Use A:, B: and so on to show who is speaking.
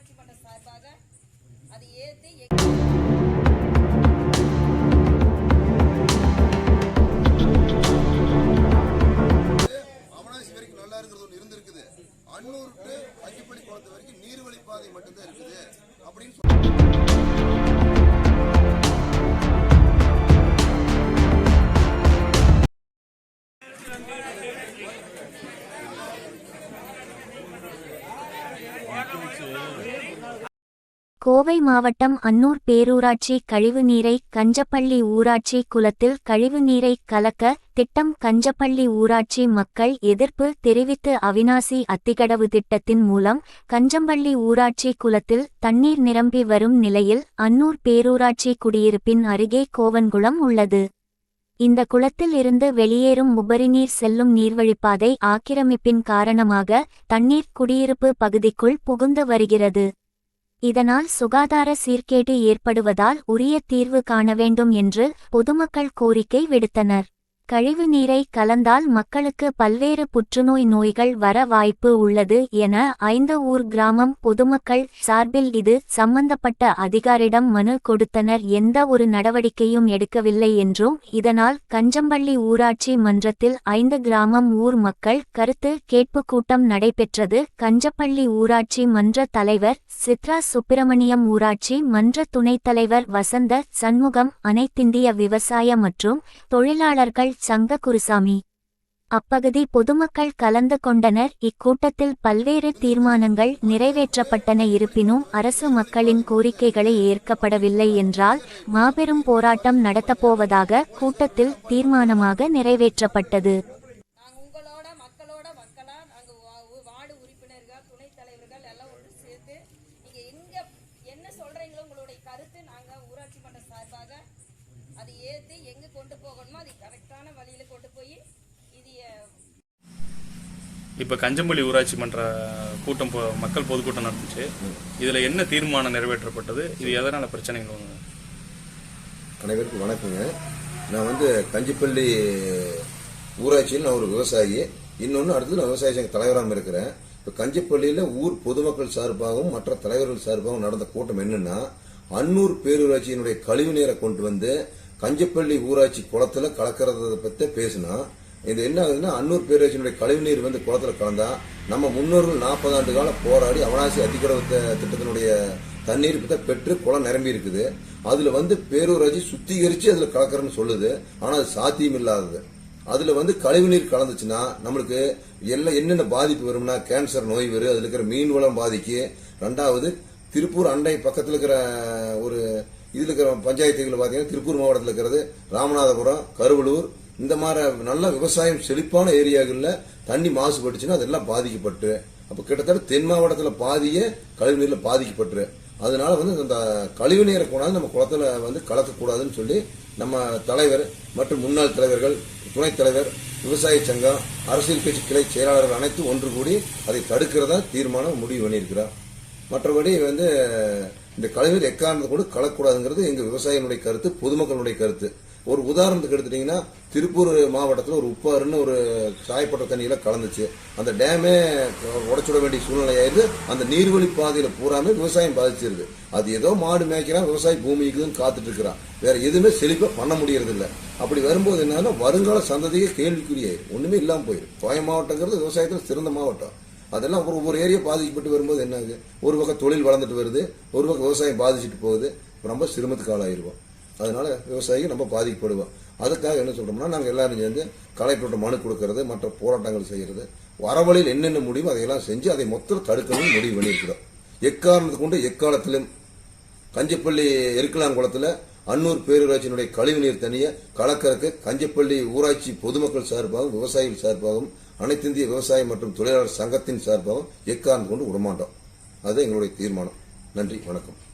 A: ஊராட்சி மன்ற சார்பாக அது ஏற்று
B: அவனாசி வரைக்கும் நல்லா இருக்கிறது இருந்திருக்குது. அன்னூர் டு அஞ்சுப்பள்ளி குளத்து வரைக்கும் நீர்வழி பாதை மட்டும்தான் இருக்குது. அப்படின்னு சொல்லி
C: கோவை மாவட்டம் அன்னூர் பேரூராட்சி கழிவுநீரை கஞ்சப்பள்ளி ஊராட்சி குளத்தில் கழிவுநீரை கலக்க திட்டம் கஞ்சப்பள்ளி ஊராட்சி மக்கள் எதிர்ப்பு தெரிவித்து அவினாசி அத்திகடவு திட்டத்தின் மூலம் கஞ்சம்பள்ளி ஊராட்சி குளத்தில் தண்ணீர் நிரம்பி வரும் நிலையில் அன்னூர் பேரூராட்சி குடியிருப்பின் அருகே கோவன்குளம் உள்ளது. இந்த குளத்தில் இருந்து வெளியேறும் உபரிநீர் செல்லும் நீர்வழிப்பாதை ஆக்கிரமிப்பின் காரணமாக தண்ணீர் குடியிருப்பு பகுதிக்குள் புகுந்து வருகிறது. இதனால் சுகாதார சீர்கேடு ஏற்படுவதால் உரிய தீர்வு காண வேண்டும் என்று பொதுமக்கள் கோரிக்கை விடுத்தனர். கழிவு நீரை கலந்தால் மக்களுக்கு பல்வேறு புற்றுநோய் நோய்கள் வர வாய்ப்பு உள்ளது என ஐந்து ஊர் கிராமம் பொதுமக்கள் சார்பில் இது சம்பந்தப்பட்ட அதிகாரிடம் மனு கொடுத்தனர். எந்த ஒரு நடவடிக்கையும் எடுக்கவில்லை என்றும் இதனால் கஞ்சம்பள்ளி ஊராட்சி மன்றத்தில் ஐந்து கிராமம் ஊர் மக்கள் கருத்து கேட்பு கூட்டம் நடைபெற்றது. கஞ்சப்பள்ளி ஊராட்சி மன்ற தலைவர் சித்ரா சுப்பிரமணியம் ஊராட்சி மன்ற துணைத் தலைவர் வசந்த சண்முகம் அனைத்திந்திய விவசாய மற்றும் தொழிலாளர்கள் சங்க குருசாமி அப்பகுதி பொதுமக்கள் கலந்து கொண்டனர். இக்கூட்டத்தில் பல்வேறு தீர்மானங்கள் நிறைவேற்றப்பட்டன. இருப்பினும் அரசு மக்களின் கோரிக்கைகளை ஏற்கப்படவில்லை என்றால் மாபெரும் போராட்டம் நடத்தப்போவதாக கூட்டத்தில் தீர்மானமாக நிறைவேற்றப்பட்டது.
A: என்ன சொல்றீங்களோ உங்களுடைய கருத்து நாங்க ஊராட்சி மன்ற சார்பாக அதை ஏற்று எங்கே கொண்டு போகணுமோ அதை கரெக்டான வழியில் கொண்டு போய் இது
D: இப்போ கஞ்சம்பள்ளி ஊராட்சி மன்ற கூட்டம் பொ- மக்கள் பொதுக்கூட்டம் நடந்துச்சு. இதில் என்ன தீர்மானம் நிறைவேற்றப்பட்டது? இது எதனால் பிரச்சனைகள் வந்தது?
B: அனைவருக்கும் வணக்கங்க. நான் வந்து கஞ்சிப்பள்ளி ஊராட்சியில் நான் ஒரு விவசாயி. இன்னொன்று அடுத்து நான் விவசாய சங்க தலைவராகவும் இருக்கிறேன். இப்போ கஞ்சிப்பள்ளியில் ஊர் பொதுமக்கள் சார்பாகவும் மற்ற தலைவர்கள் சார்பாகவும் நடந்த கூட்டம் என்னன்னா அன்னூர் பேரூராட்சியினுடைய கழிவு நீரை கொண்டு வந்து கஞ்சப்பள்ளி ஊராட்சி குளத்துல கலக்கிறத பத்தி பேசினா இது என்ன ஆகுதுன்னா அன்னூர் பேரூராட்சியினுடைய கழிவு நீர் வந்து குளத்துல கலந்தா நம்ம முன்னோர்கள் நாற்பது ஆண்டு காலம் போராடி அவனாசி அதிகரவு திட்டத்தினுடைய தண்ணீர் பத்த பெற்று குளம் நிரம்பி இருக்குது. அதுல வந்து பேரூராட்சி சுத்திகரிச்சு அதுல கலக்கிறன்னு சொல்லுது. ஆனா அது சாத்தியம் இல்லாதது. அதுல வந்து கழிவுநீர் கலந்துச்சுன்னா நம்மளுக்கு எல்லாம் என்னென்ன பாதிப்பு வரும்னா கேன்சர் நோய் வரும் அதுல இருக்கிற மீன் வளம் பாதிக்கு. ரெண்டாவது திருப்பூர் அண்டை பக்கத்துல இருக்கிற ஒரு இதில் இருக்கிற பஞ்சாயத்துகள் பார்த்தீங்கன்னா திருப்பூர் மாவட்டத்தில் இருக்கிறது ராமநாதபுரம் கருவலூர் இந்த மாதிரி நல்ல விவசாயம் செழிப்பான ஏரியாக்களில் தண்ணி மாசுபட்டுச்சுன்னா அதெல்லாம் பாதிக்கப்பட்டு அப்போ கிட்டத்தட்ட தென் மாவட்டத்தில் பாதியே கழிவுநீரில் பாதிக்கப்பட்டு. அதனால வந்து அந்த கழிவு நீரை கொண்டாந்து நம்ம குளத்துல வந்து கலக்கக்கூடாதுன்னு சொல்லி நம்ம தலைவர் மற்றும் முன்னாள் தலைவர்கள் துணைத் தலைவர் விவசாய சங்கம் அரசியல் கட்சி கிளை செயலாளர்கள் அனைத்தும் ஒன்று கூடி அதை தடுக்கிறதா தீர்மானம் முடிவு பண்ணியிருக்கிறார். மற்றபடி வந்து இந்த கழிவுநீர் எக்காரணத்தை கொண்டு கலக்கூடாதுங்கிறது எங்கள் விவசாயிகளுடைய கருத்து பொதுமக்களுடைய கருத்து. ஒரு உதாரணத்துக்கு எடுத்துட்டிங்கன்னா திருப்பூர் மாவட்டத்தில் ஒரு உப்பாறுன்னு ஒரு சாயப்பட்ட தண்ணியில் கலந்துச்சு. அந்த டேமே உடச்சுட வேண்டிய சூழ்நிலை ஆயிடுது அந்த நீர்வழி பாதையில் பூராமே விவசாயம் பாதிச்சிருது. அது ஏதோ மாடு மேய்க்கிறான் விவசாயி பூமிக்குதுன்னு காத்துட்டு இருக்கிறான் வேற எதுவுமே செழிப்பாக பண்ண முடியறது அப்படி வரும்போது என்னன்னா வருங்கால சந்ததியே கேள்விக்குரிய ஒன்றுமே இல்லாமல் போயிடும் கோயம் மாவட்டங்கிறது விவசாயத்தில் சிறந்த மாவட்டம். அதெல்லாம் ஒரு ஒவ்வொரு ஏரியா பாதிக்கப்பட்டு வரும்போது என்ன ஆகுது ஒரு பக்கம் தொழில் வளர்ந்துட்டு வருது ஒரு பக்கம் விவசாயம் பாதிச்சுட்டு போகுது. ரொம்ப சிரமத்துக்கு ஆளாயிருவோம். அதனால விவசாயிகள் ரொம்ப பாதிக்கப்படுவோம். அதுக்காக என்ன சொல்றோம்னா நாங்கள் எல்லாரும் சேர்ந்து கலைப்பட்ட மனு கொடுக்கறது மற்ற போராட்டங்கள் செய்கிறது வரவழியில் என்னென்ன முடியுமோ அதையெல்லாம் செஞ்சு அதை மொத்தம் தடுக்கணும்னு முடிவு பண்ணியிருக்கிறோம். எக்காரணத்துக்கு கொண்டு எக்காலத்திலும் கஞ்சிப்பள்ளி எருக்கலாங்குளத்தில் அன்னூர் பேரூராட்சியினுடைய கழிவுநீர் தனிய கலக்கறக்கு கஞ்சப்பள்ளி ஊராட்சி பொதுமக்கள் சார்பாகவும் விவசாயிகள் சார்பாகவும் அனைத்திந்திய விவசாய மற்றும் தொழிலாளர் சங்கத்தின் சார்பாகவும் எக்காரணம் கொண்டு விடமாட்டோம் அது எங்களுடைய தீர்மானம். நன்றி வணக்கம்.